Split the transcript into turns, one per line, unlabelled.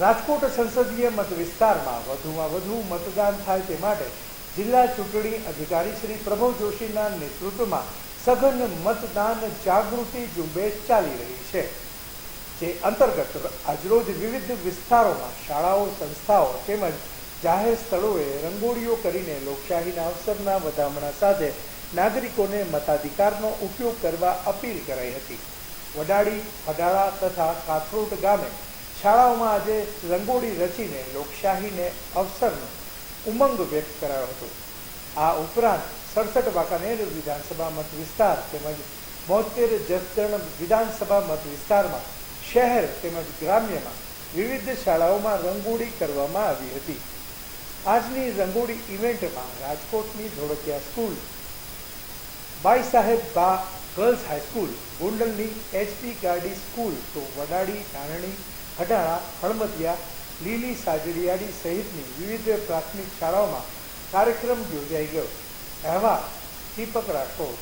રાજકોટ સંસદીય મત વિસ્તારમાં વધુમાં વધુ મતદાન થાય તે માટે જિલ્લા ચૂંટણી અધિકારી શ્રી પ્રભવ જોશીના નેતૃત્વમાં સઘન મતદાન જાગૃતિ ઝુંબેશ ચાલી રહી છે, જે અંતર્ગત આજરોજ વિવિધ વિસ્તારોમાં શાળાઓ, સંસ્થાઓ તેમજ જાહેર સ્થળોએ રંગોળીઓ કરીને લોકશાહીના અવસરના વધામણા સાથે નાગરિકોને મતાધિકારનો ઉપયોગ કરવા અપીલ કરાઈ હતી. વડાળી અડાળા તથા કાથરોટ ગામે શાળાઓમાં આજે રંગોળી રચીને, લોકશાહીને, અવસરનો ઉમંગ વ્યક્ત કરાયો હતો. આ ઉપરાંત સડસઠ વાંકાનેર વિધાનસભા મત વિસ્તાર તેમજ બોતેર જસદણ વિધાનસભા મત વિસ્તારમાં શહેર તેમજ ગ્રામ્યમાં વિવિધ શાળાઓમાં રંગોળી કરવામાં આવી હતી. આજની રંગોળી ઇવેન્ટમાં રાજકોટની Dholakia school, Bai Saheb Ba girls high school ગોંડલની એચપી ગાર્ડી સ્કૂલ, તો વડાળી નારણી અડાળા હળમતિયા લીલી સાજડિયાળી સહિતની વિવિધ પ્રાથમિક શાળાઓમાં કાર્યક્રમ યોજાઈ ગયો. અહેવાલ દીપક રાઠોડ.